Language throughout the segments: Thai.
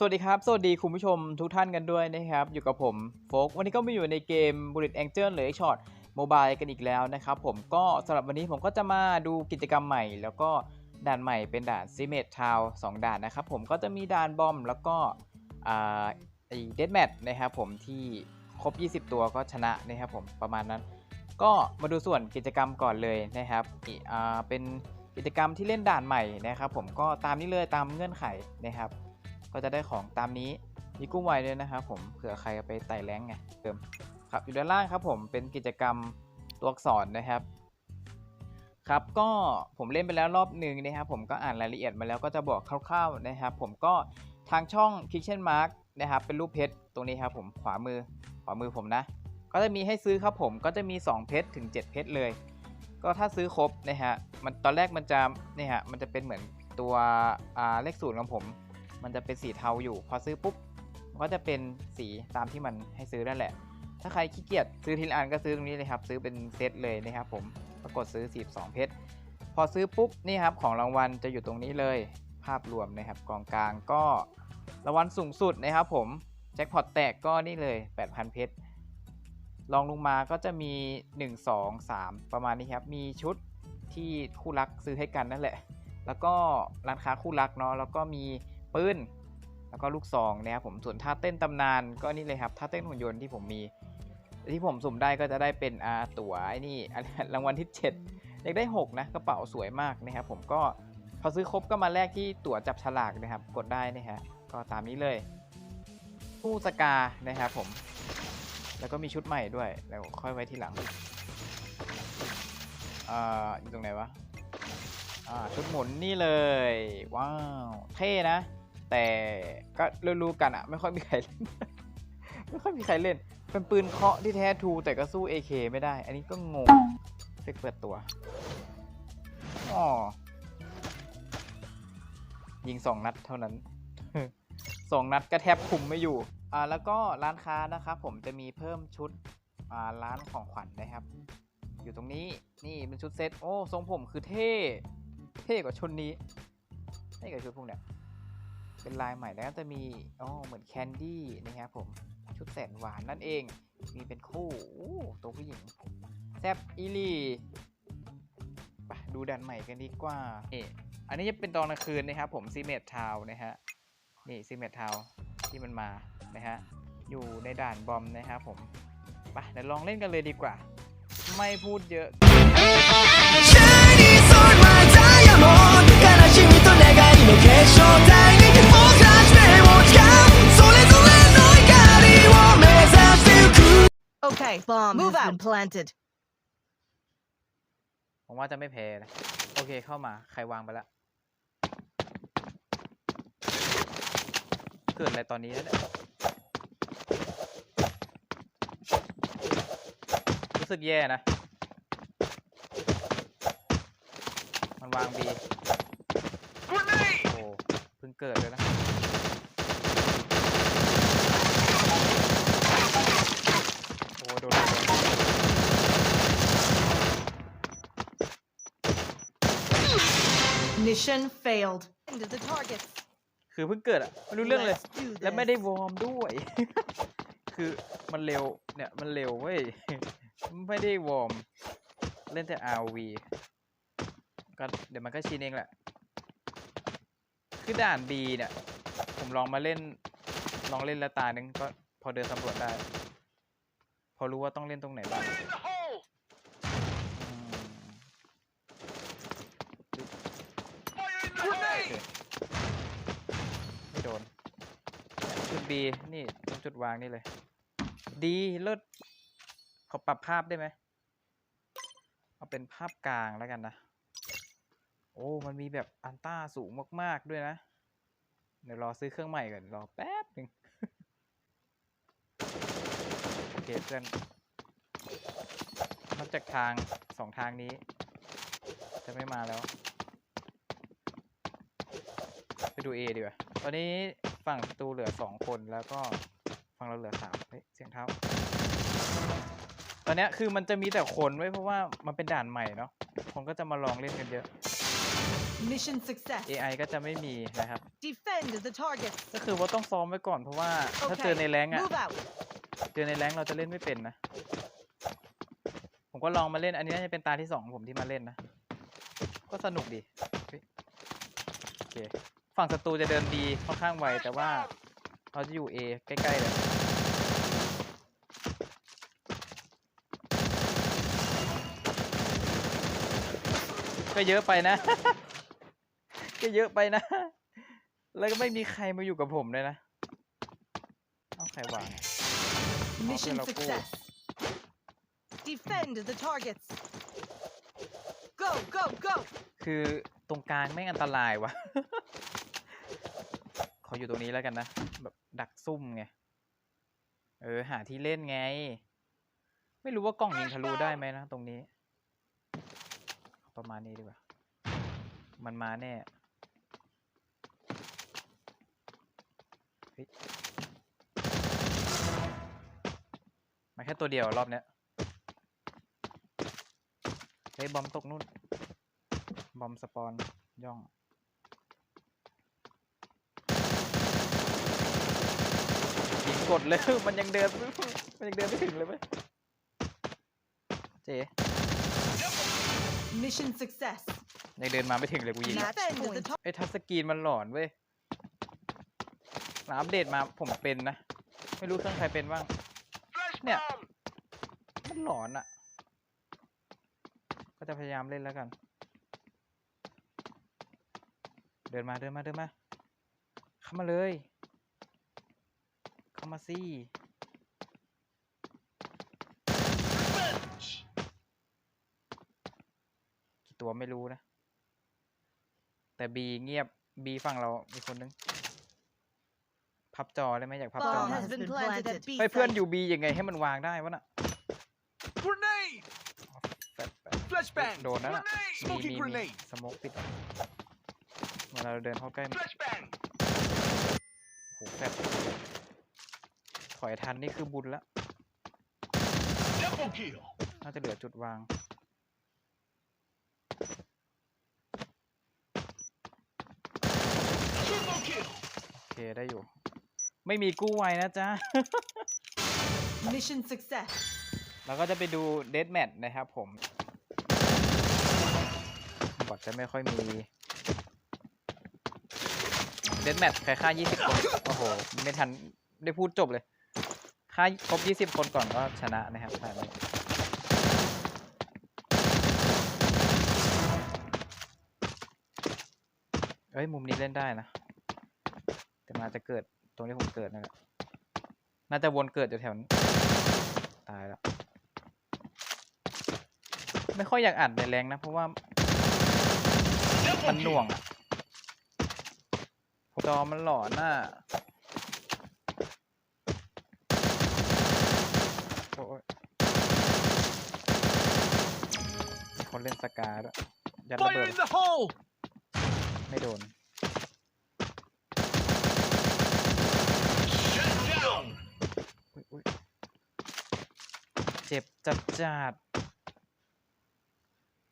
สวัสดีครับ สวัสดีคุณผู้ชมทุกท่านกันด้วยนะครับ อยู่กับผมโฟกวันนี้ก็มาอยู่ในเกม Bullet Angel หรือ Shot Mobile กันอีกแล้วนะครับผมก็สำหรับวันนี้ผมก็จะมาดูกิจกรรมใหม่ แล้วก็ด่านใหม่เป็นด่าน c m e t Town 2ด่านนะครับผมก็จะมีด่านบอมแล้วก็ไอ้เดดแมทนะครับผมที่ครบ 20 ตัวก็ชนะนะครับผมประมาณนั้น ก็มาดูส่วนกิจกรรมก่อนเลยนะครับอีอ่าเป็นกิจกรรมที่เล่นด่านใหม่นะครับผมก็ตามนี้เลยตามเงื่อนไขนะครับ ก็จะได้ของตามนี้มีกุ้งไวด้วยนะครับผมเผื่อใครไปไต่แรงไงเติมครับอยู่ด้านล่างครับผมเป็นกิจกรรมตัวอักษรนะครับ ครับก็ผมเล่นไปแล้วรอบหนึ่งนะครับ ผมก็อ่านรายละเอียดมาแล้วก็จะบอกคร่าวๆนะครับ ผมก็ทางช่อง Kitchen Mark นะครับ เป็นรูปเพชรตรงนี้ครับผมขวามือขวามือผมนะ ก็จะมีให้ซื้อครับผมก็จะมี 2 เพชรถึง 7 เพชรเลย ก็ถ้าซื้อครบนะฮะมันตอนแรกมันจะเนี่ยฮะมันจะเป็นเหมือนตัวเลขศูนย์ของผม มันจะเป็นสีเทาอยู่ พอซื้อปุ๊บมันก็จะเป็นสีตามที่มันให้ซื้อนั่นแหละ ถ้าใครขี้เกียจซื้อทีละอันก็ซื้อตรงนี้เลยครับ ซื้อเป็นเซตเลยนะครับผมปรากฏซื้อ 42 เพชร พอซื้อปุ๊บนี่ครับของรางวัลจะอยู่ตรงนี้เลย ภาพรวมนะครับกองกลางก็รางวัลสูงสุดนะครับผมแจ็คพอตแตกก็นี่เลย 8,000 เพชรลองลงมาก็จะมี 1 2 3 ประมาณนี้ครับ มีชุดที่คู่รักซื้อให้กันนั่นแหละ แล้วก็ร้านค้าคู่รักเนาะ แล้วก็มี ปืนแล้วก็ลูกซองนะครับผมส่วนท่าเต้นตำนานก็นี่เลยครับท่าเต้นหุ่นยนต์ที่ผมมี ที่ผมสุ่มได้ก็จะได้เป็นอาตั๋วไอ้นี่รางวัลที่7อยากได้ 6 นะกระเป๋าสวยมากนะครับผมก็พอซื้อครบก็มาแลกที่ตั๋วจับฉลากนะครับ กดได้นะฮะก็ตามนี้เลยผู้สกานะครับผม แล้วก็มีชุดใหม่ด้วยแล้วค่อยไว้ทีหลังอ่าอยู่ตรงไหนวะอ่าชุดหมุนนี่เลย ว้าว เท่นะ แต่ก็รู้ๆกันอะไม่ค่อยมีใครเล่น ไม่ค่อยมีใครเล่น เป็นปืนเคาะที่แท้ทู แต่ก็สู้ AK ไม่ได้ อันนี้ก็งงเฟกเปิดตัวอ๋อยิงสองนัดเท่านั้นสองนัดก็แทบคุมไม่อยู่อ่าแล้วก็ร้านค้านะครับผมจะมีเพิ่มชุดอ่าร้านของขวัญนะครับ อยู่ตรงนี้นี่เป็นชุดเซตโอ้ทรงผมคือเท่ เท่กว่าชุดนี้เท่กว่าชุดพวกเนี้ย เป็นลายใหม่แล้วก็จะมีอ๋อเหมือนแคนดี้นะครับผม ชุดแสนหวานนั่นเอง มีเป็นคู่โอ้ตัวผู้หญิง แซบอีหลีไปดูดันใหม่กันดีกว่านี่อันนี้จะเป็นตอนกลางคืนนะครับผมซีเมททาวนะฮะ นี่ซีเมททาวที่มันมานะฮะ อยู่ในด่านบอมนะครับผม ไปเดี๋ยวลองเล่นกันเลยดีกว่า ไม่พูดเยอะ Shining sword my diamond 悲しみと願いの結晶体 Okay, bomb Move has out. been planted. ผมว่าจะไม่แพ้นะโอเคเข้ามาใครวางไปละเกิดอะไรตอนนี้แล้วเนี่ยรู้สึกแย่นะ มันวางบีโอ้เพิ่งเกิดเลยนะ โอ้โดนระเบิด Mission failed. Into the targets. คือเพิ่งเกิดอะไม่รู้เรื่องเลย Let's do แล้วไม่ได้ this. วอร์มด้วย คือมันเร็วเนี่ยมันเร็วเว้ย ไม่ได้วอร์ม เล่นแต่ RV ก็เดี๋ยวมันก็ชินเองแหละ คือด่าน B เนี่ย ผมลองมาเล่น ลองเล่นแล้วตานึงก็พอเดินสำรวจได้ พอรู้ว่าต้องเล่นตรงไหนบ้างอืมปึ๊บโอเคไม่โดน จุด B นี่ตรงจุดวางนี่เลย ดีเลิศขอปรับภาพได้ไหมเอาเป็นภาพกลางแล้วกันนะ โอ้ มันมีแบบอันต้าสูงมาก ๆ ด้วยนะ เดี๋ยวรอซื้อเครื่องใหม่ก่อน รอแป๊บหนึ่งโอเคเพื่อนนอกจากทางสองทางนี้ จะไม่มาแล้ว ไปดู A ดีกว่า ตอนนี้ ฝั่งประตูเหลือสองคนแล้วก็ฝั่งเราเหลือสามเฮ้ยเสียงเท้า ตอนเนี้ยคือมันจะมีแต่คนไว้ยเพราะว่ามันเป็นด่านใหม่เนาะคนก็จะมาลองเล่นกันเยอะ Mission success. AI ก็จะไม่มีนะครับ Defend the targets. ก็คือว่าต้องซ้อมไว้ก่อนเพราะว่าถ้าเจอ Okay. ในแรงค์อะ Move out. เจอในแรงค์เราจะเล่นไม่เป็นนะ ผมก็ลองมาเล่นอันนี้น่าจะเป็นตาที่สองของผมที่มาเล่นนะ ก็สนุกดีเฮ้ยโอเค ฝั่งศัตรูจะเดินดีค่อนข้างไวแต่ว่าเราจะอยู่ A ใกล้ๆเลยก็เยอะไปนะ ก็เยอะไปนะ แล้วก็ไม่มีใครมาอยู่กับผมเลยนะ เอาใครวางอะ Mission Okay, cool. success. Defend the targets. Go, go, go. คือตรงกลางไม่งอันตรายวะ ขออยู่ตรงนี้แล้วกันนะ แบบดักซุ่มไง เออ หาที่เล่นไง ไม่รู้ว่ากล้องยิงทะลุได้ไหมนะตรงนี้ ประมาณนี้ดีกว่า มันมาแน่มาแค่ตัวเดียวรอบเนี้ยเฮ้ยบอมตกนู่น บอมสปอนย่อง ยิงกดเลย มันยังเดิน มันยังเดินไม่ถึงเลยไหมเจ๊ Mission success. ยังเดินมาไม่ถึงเลยกูยิงอะ Defend the targets. ไอ้ทัชสกรีนมันหลอนเว้ยหลังอัปเดตมาผมเป็นนะ ไม่รู้เครื่องใครเป็นบ้าง เนี่ย มันหลอนอะ่ะ ก็จะพยายามเล่นแล้วกัน เดินมาเดินมาเดินมา เข้ามาเลยเข้า มาสิกี่ตัวไม่รู้นะ แต่บีเงียบบีฝั่งเรามีคนนึง พับจอได้ไหมอยากพับจอ Bomb หน่อย has been planted at B ไปเพื่อน site. อยู่บียังไงให้มันวางได้วะน่ะ Grenade! แฟดแฟด Flashbang! โดนนั่นน่ะ Grenade! มี Smoking มีมี grenade! สโมกปิดอะเวลาเราเดินเข้าใกล้มัน Flashbang! โอ้โหแฟด ถอยทันนี่คือบุญละ Double kill! น่าจะเหลือจุดวาง Triple kill! โอเคได้อยู่ ไม่มีกู้ไวนะจ๊ะ Mission success. เราก็จะไปดูเด a แมทนะครับผมบอทจะไม่ค่อยมีเด a แมทใครฆ่า 20 คน โอ้โห ไม่ทันได้พูดจบเลย ฆ่าครบ 20 คนก่อนก็ชนะนะครับถ่ายไว้เอ้ย มุมนี้เล่นได้นะ แต่มาจะเกิดตรงที่ผมเกิดนั่นแหละ น่าจะวนเกิดอยู่แถวนั้นตายแล้ว ไม่ค่อยอยากอัดในแรงนะ เพราะว่า มันหน่วงอะจอมันหลอนน่ะโอ้ยมี คนเล่นสกาด้วยยัดระเบิ Fire ด in the hole! ไม่โดน Shut down! อุ๊ยอุ๊ยเจ็บจัดจัด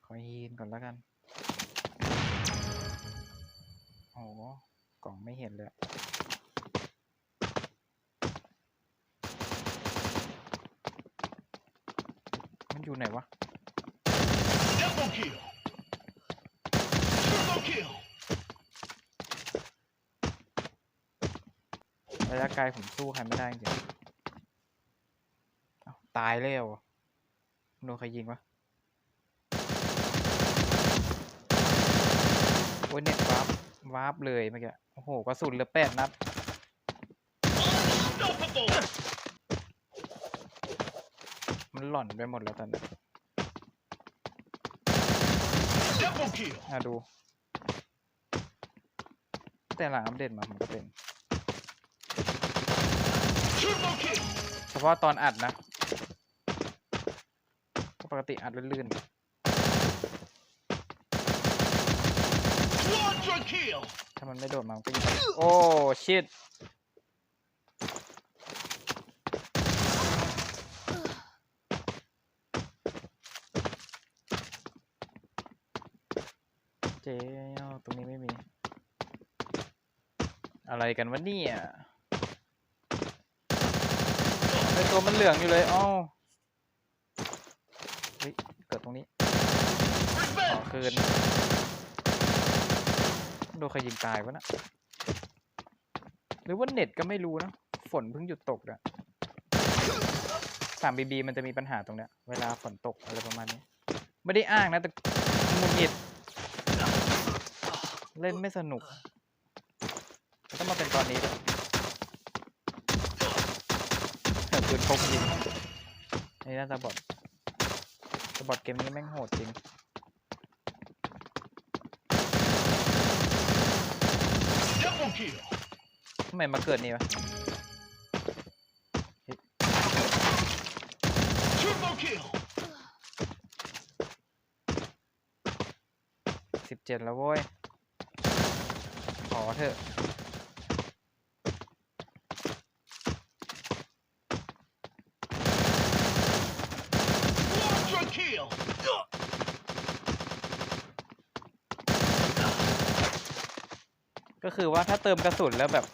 ขอฮีนก่อนแล้วกัน โอ้โหกล่องไม่เห็นเลยอะมันอยู่ไหนวะ Double kill! Triple kill! ระยะไกลผมสู้ใครไม่ได้จริงๆเอ้าตายเลยเหรอโดนใครยิงวะโอ้ยเน็ตวาร์ปวาร์ปเลยเมื่อกี้ โอ้โหกระสุนเหลือแปดนัด Unstoppable! มันหล่อนไปหมดแล้วตอนนี้ Double kill! อะดู แต่หลังอัปเดตมาผมก็เป็น Triple kill! เฉพาะตอนอัดนะ ปกติอัดลื่น Quadra kill! ๆถ้ามันไม่โดดมามันก็ยิงโอ้ ชิต เจ๊เอาอะไรกันวะเนี่ยเป็นตัวมันเหลืองอยู่เลยอ้าวเฮ้ยเกิดตรงนี้ขอคืนโดนใครยิงตายวะนะหรือว่าเน็ตก็ไม่รู้นะ ฝนเพิ่งหยุดตกอะสามบีบีมันจะมีปัญหาตรงเนี้ย เวลาฝนตกอะไรประมาณนี้ ไม่ได้อ้างนะ แต่หงุดหงิด เล่นไม่สนุกต้องมาเป็นตอนนี้ด้วยเหินปืนพกยิงนี่น่าจะบอดแต่บอดเกมนี้แม่งโหดจริง Double kill. ทำไมมาเกิดนี่วะ Triple kill. สิบเจ็ดแล้วโว้ยข อเถอะ Quadra kill. ก็คือว่าถ้าเติมกระสุนแล้วแบบ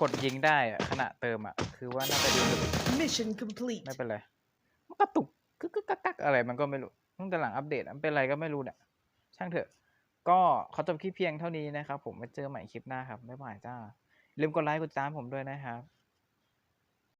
กดยิงได้อะขณะเติมอะคือว่าน่าจะดีสุด Mission complete. ไม่เป็นไรมันกระตุกกึกกึกกักกักอะไรมันก็ไม่รู้ตั้งแต่หลังอัปเดตมันเป็นอะไรก็ไม่รู้เนี่ยช่างเถอะ ก็ขอจบคลิปเพียงเท่านี้นะครับ ผมไว้เจอใหม่คลิปหน้าครับบ๊ายบายจ้าลืมกดไลค์กดติดตามผมด้วยนะครับ